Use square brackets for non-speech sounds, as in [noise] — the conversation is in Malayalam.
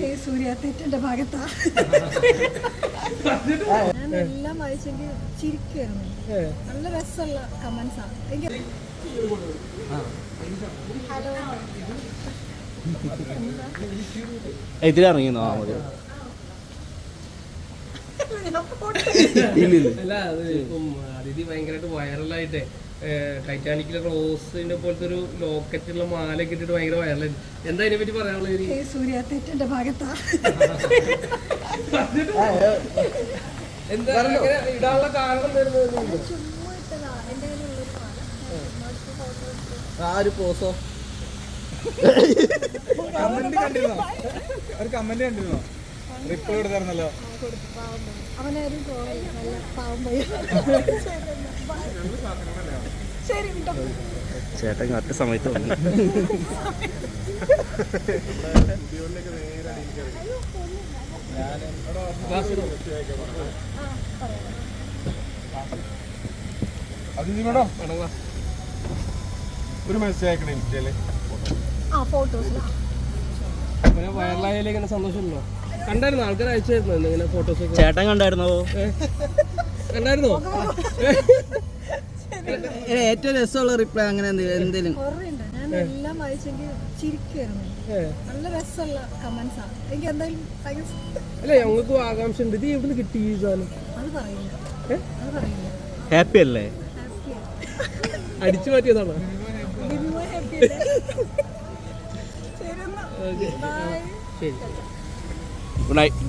ഏ സൂര്യ തെറ്റന്റെ ഭാഗത്താ. ഞാൻ എല്ലാം വായിച്ചെങ്കിൽ ചിരിക്കായിരുന്നു നല്ല രസമുള്ള കമന്റ്സ് ആ. മതി. ഇല്ല ഇല്ല അല്ല അത് ഇപ്പം അതിഥി ഭയങ്കരമായിട്ട് വൈറലായിട്ട് ടൈറ്റാനിക്കിലെ റോസിന്റെ പോലത്തെ ഒരു ലോക്കറ്റുള്ള മാല കിട്ടിട്ട് ഭയങ്കര വൈറലായി എന്താ അതിനെ പറ്റി പറയാനുള്ളത് സൂര്യ തെറ്റിന്റെ ഭാഗത്താ. എന്താ ഇടാനുള്ള കാരണം ആ ഒരു പോസോ കമന്റ് കണ്ടിരുന്നോ? ഒരു കമന്റ് കണ്ടിരുന്നോ? റിപ്ലൈ കൊടുത്തായിരുന്നല്ലോ അവനൊരു പാവം പോയി. [laughs] ചേട്ടൻ കറക്റ്റ് സമയത്ത് വന്നു. ഒരു മെസ്സേജ് അയക്കണേ ഇൻസ്റ്റയിൽ ആ ഫോട്ടോസ് അങ്ങനെ വൈറലായാലേ ഇങ്ങനെ സന്തോഷമുണ്ടോ? കണ്ടായിരുന്നു ആൾക്കാർ അയച്ചായിരുന്നു ഇങ്ങനെ ഫോട്ടോസ് ചേട്ടൻ കണ്ടായിരുന്നോ? കണ്ടായിരുന്നോ? ഏറ്റവും രസമുള്ള റിപ്ലൈ അങ്ങനെ എന്തെങ്കിലും എല്ലാം വായിച്ചെങ്കിൽ ചിരിക്കായിരുന്നു. നല്ല രസമുള്ള കമന്റ്സ് ആണ് എനിക്ക് എന്തായാലും അല്ല ഞങ്ങൾക്ക് ആകാംക്ഷ ഉണ്ട് ഇത് എവിടെ കിട്ടി ഈ സാധനം? അത് പറയില്ല. അത് പറയില്ല. ഹാപ്പി അല്ലേ? അടിച്ചു മാറ്റിയതാണോ? ശരി ഗുഡ് നൈറ്റ്